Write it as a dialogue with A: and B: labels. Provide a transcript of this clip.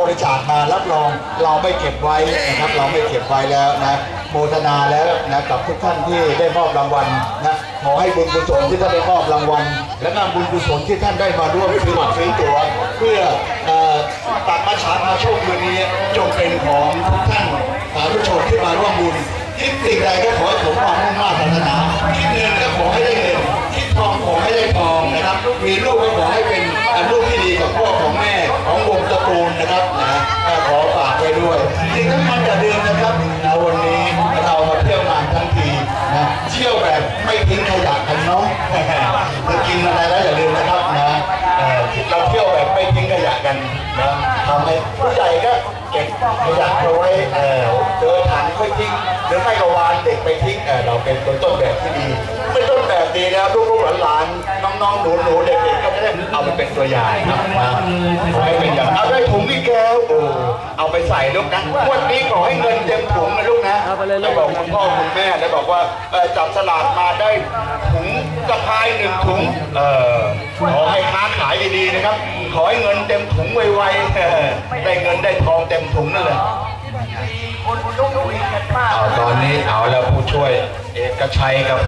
A: บริจาคมารับรองเราไม่เก็บไว้นะครับ เราไม่เก็บไว้แล้วนะโมทนาแล้วนะกับทุกท่านที่ได้มอบรางวัลนะขอให้บุญกุศลที่ท่านได้มอบรางวัล และนำบุญกุศลที่ท่านได้มาร่วมซื้อบัตรซื้อตั๋วเพื่อตักมาฉาพาโชคคืนนี้จงเป็นของทุกท่านสาธุชนที่มาร่วมบุญคิดสิ่งใดก็ขอให้สมความมุ่งมั่นปรารถนาคิดเงินก็ขอให้ได้เงินคิดทองขอให้ได้ทองนะครับมีลูกก็ขอให้เป็นลูกที่ดีกับพ่อของแม่ของวงตระกูลนะครับนะเอ่อขอฝากไว้ด้วย สิ่งสำคัญอย่าลืมนะครับนะวันนี้เรามาเที่ยวงานทั้งทีนะเที่ยวแบบไม่ทิ้งขยะกันเนาะจะกินอะไรแล้วอย่าลืมนะครับนะเอ่อเราเที่ยวแบบไม่ทิ้งขยะกันนะทำให้ผู้ใหญ่ก็เก็บขยะเอาไว้เอ่อเจอถังค่อยทิ้งหรือไม่ก็วานเด็กไปทิ้งเอ่อเราเป็นต้นแบบที่ดีเป็นต้นแบบดีนะครับลูกๆหลานๆน้องๆหนูๆเด็กๆก็จะได้เอาไปเป็นตัวอย่างนะนะขอให้เป็นอย่าง ไปใส่ลูกนะงวันนี้ขอให้เงินเต็มถุงนะลูกนะแล้วบอกคุณพ่อคุณแม่แล้วบอกว่าเอ่อจับสลากมาได้ถุงกระพายหนึ่งถุงเออขอให้ค้าขายดีๆนะครับ ขอให้เงินเต็มถุงไวๆเออได้เงินได้ทองเต็มถุงนั่นแหละ
B: คนลุกลุกกันมาก
A: เอาตอนนี้เอาแล้วผู้ช่วยเอกชัยกับ